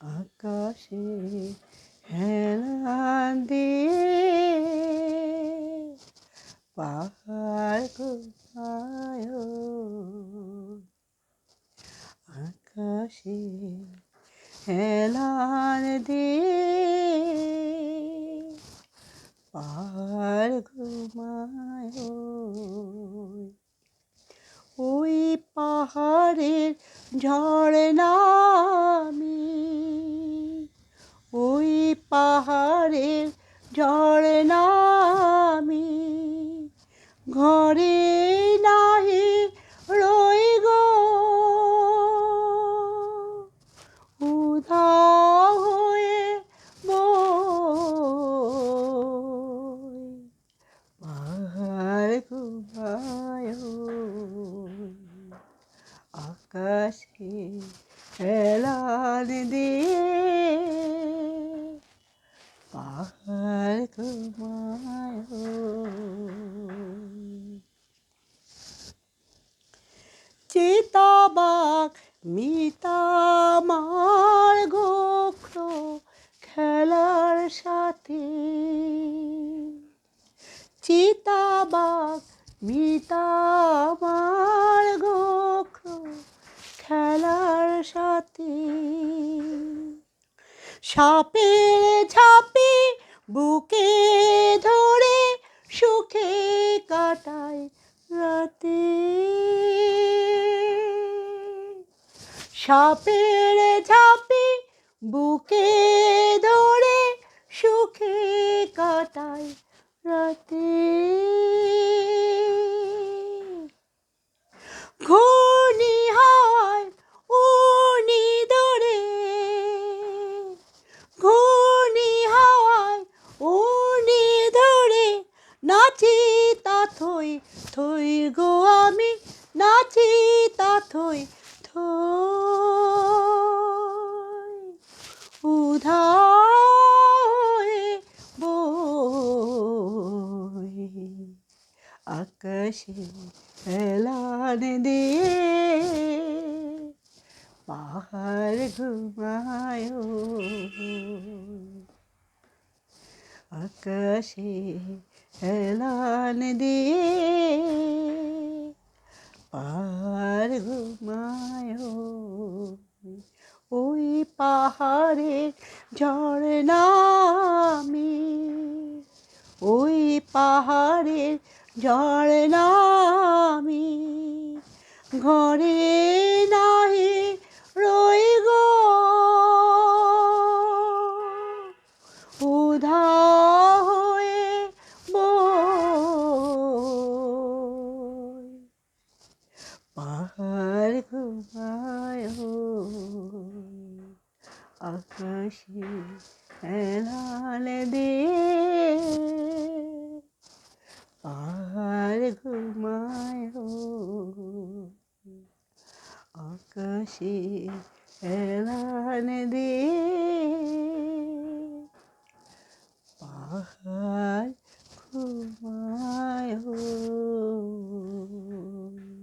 আকাশে হেলান দিয়ে পাহাড় ঘুমায় আকাশে হেলান দিয়ে পাহাড় ঘুমায়। ওই পাহাড়ের ঝর্ণা আমি ঝর্ণা আমি ঘরে নাহি রই গো। উধাও হয়ে পাহাড় ঘুমায় আকাশে হেলান দিয়ে। পাহাড় চিতাবাক মিতামার গোখ্র খেলার সাথে। চিতাবাক মিতামার গোখ্র খেলার সাথে। সাপের ঝাঁপি বুকে ধরে সুখে কাটায় রাতে সাপের ঝাঁপি বুকে ধরে সুখে কাটায় রাতে। ঘূর্ণি হয় উনি ধরে ঘূর্ণি হাওয়ায় উনি ধরে, নাচি তা থই থই গো আমি, নাচি তা থই থই আকাশে হেলান দিয়ে পাহাড় ঘুমায়। আকাশে হেলান দিয়ে পাহাড় ঘুমায়। ওই পাহাড়ের ঝর্ণা আমি ওই পাহাড়ের ঝর্ণা আমি ঘরে নাহি রই গো। উধা হয়ে পাহাড় ঘুমায় আকাশে হেলাল দিয়ে আকাশে এলান দে। পাহাড়